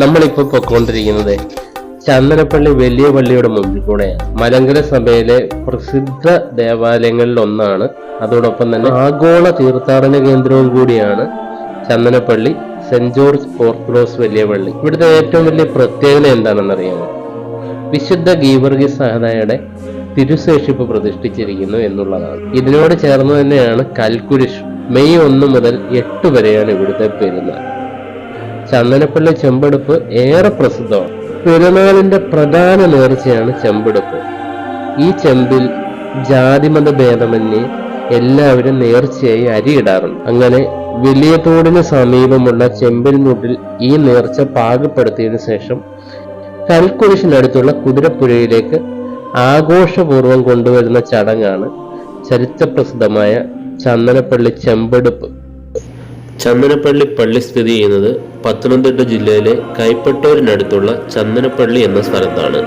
നമ്മളിപ്പോ പൊയ്ക്കൊണ്ടിരിക്കുന്നത് ചന്ദനപ്പള്ളി വലിയ പള്ളിയുടെ മുമ്പിൽ കൂടെയാണ്. മലങ്കര സഭയിലെ പ്രസിദ്ധ ദേവാലയങ്ങളിൽ ഒന്നാണ്. അതോടൊപ്പം തന്നെ ആഗോള തീർത്ഥാടന കേന്ദ്രവും കൂടിയാണ് ചന്ദനപ്പള്ളി സെന്റ് ജോർജ് ഓർത്തഡോക്സ് വലിയ പള്ളി. ഇവിടുത്തെ ഏറ്റവും വലിയ പ്രത്യേകത എന്താണെന്നറിയാമോ? വിശുദ്ധ ഗീവർഗി സഹദായുടെ തിരുശേഷിപ്പ് പ്രതിഷ്ഠിച്ചിരിക്കുന്നു എന്നുള്ളതാണ്. ഇതിനോട് ചേർന്ന് തന്നെയാണ് കൽക്കുരിശ്. മെയ് ഒന്ന് മുതൽ എട്ട് വരെയാണ് ഇവിടുത്തെ പെരുന്നാൾ. ചന്ദനപ്പള്ളി ചെമ്പെടുപ്പ് ഏറെ പ്രസിദ്ധമാണ്. പെരുന്നാളിന്റെ പ്രധാന നേർച്ചയാണ് ചെമ്പെടുപ്പ്. ഈ ചെമ്പിൽ ജാതിമത ഭേദമന്യേ എല്ലാവരും നേർച്ചയായി അരിയിടാറുണ്ട്. അങ്ങനെ വലിയ തോടിന് സമീപമുള്ള ചെമ്പിൽ മുട്ടിൽ ഈ നേർച്ച പാകപ്പെടുത്തിയതിനു ശേഷം കൽക്കുരിശിനടുത്തുള്ള കുതിരപ്പുഴയിലേക്ക് ആഘോഷപൂർവം കൊണ്ടുവരുന്ന ചടങ്ങാണ് ചരിത്രപ്രസിദ്ധമായ ചന്ദനപ്പള്ളി ചെമ്പെടുപ്പ്. ചന്ദനപ്പള്ളി പള്ളി സ്ഥിതി ചെയ്യുന്നത് പത്തനംതിട്ട ജില്ലയിലെ കൈപ്പട്ടൂരിനടുത്തുള്ള ചന്ദനപ്പള്ളി എന്ന സ്ഥലത്താണ്.